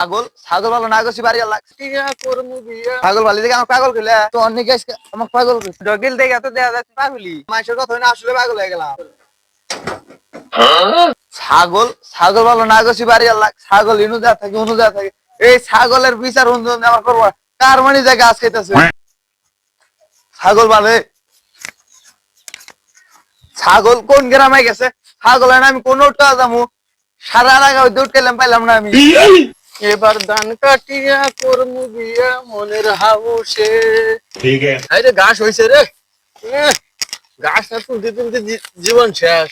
ছাগল ছাগল ভালো না গেছি বাড়ি আল্লাহ ছাগল ভালো দেখে আমার পাগল খেলে তো অনেক আমার পাগল ডগিল দেখে তো দেয়া যাচ্ছে পাগলি। মানুষের কথা হই না আসলে পাগল হয়ে গেলাম। ছাগল ছাগল ভালো না গেছি বাড়ি আল্লাহ ছাগল ইনু যা থাকে উনু যা থাকে। এই ছাগলের বিচার উনু আমার করব কার মানি জায়গা গাছ খাইতেছে? ছাগল ভালো। ছাগল কোন গ্রামে গেছে? ছাগল এনে আমি কোন উঠতে যাব? সারা রাগা ওই দুধ খেলাম পাইলাম না আমি। এবার দান কাটিয়া কর্ম দিয়া মনের হাউসে। ঠিক আছে। আরে ঘাস হইছে রে। ঘাস না তুলতে তুলতে জীবন শেষ।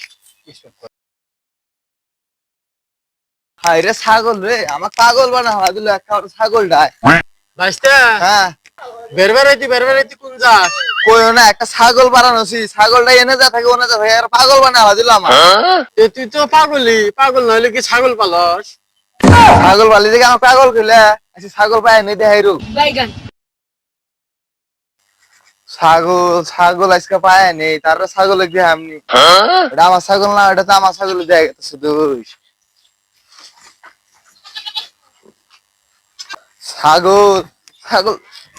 হাই রে ছাগল রে আমার পাগল বানা হওয়া দিল একটা ছাগল ডায় ভাইস্তা হ্যাঁ। বের বেড়াইতি কোন যা কইও না একটা ছাগল বানানো সি ছাগলটা এনে যা থাকে ওনে যা থাকে আর পাগল বানা হওয়া দিল আমার। তুই তো পাগলই পাগল নইলে কি ছাগল পালস? ছাগল বালি দেখে আমার পাগল কইলে আচ্ছা ছাগল পায় নেই দেখাই রু ছাগল ছাগল আজকে পায় নেই তারপরে ছাগল দেখে আমনি এটা আমার ছাগল না এটা তো আমার ছাগল দেয়া দুই ছাগল ছাগল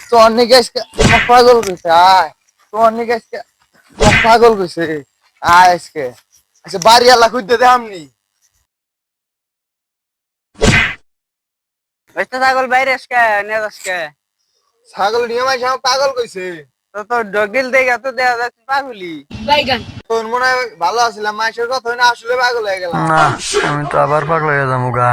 তো অনেক আজকে পাগল কইছে আয়। তো অনেক আজকে পাগল কইছে আয় আজকে। আচ্ছা বাড়ি আল্লাহ খুঁজতে দে আমনি ছাগল বাইরে আসকে নিয়ে আসকে ছাগল নিয়ে মাইছে আমার পাগল কইছে। তো তো ডগিল দেখে তো দেয়া যাচ্ছে পাগলি. তোর মনে হয় ভালো আছিলাম মাইসের কথা না আসলে পাগল হয়ে গেলাম। না আমি তো আবার পাগল হয়ে যাব গা।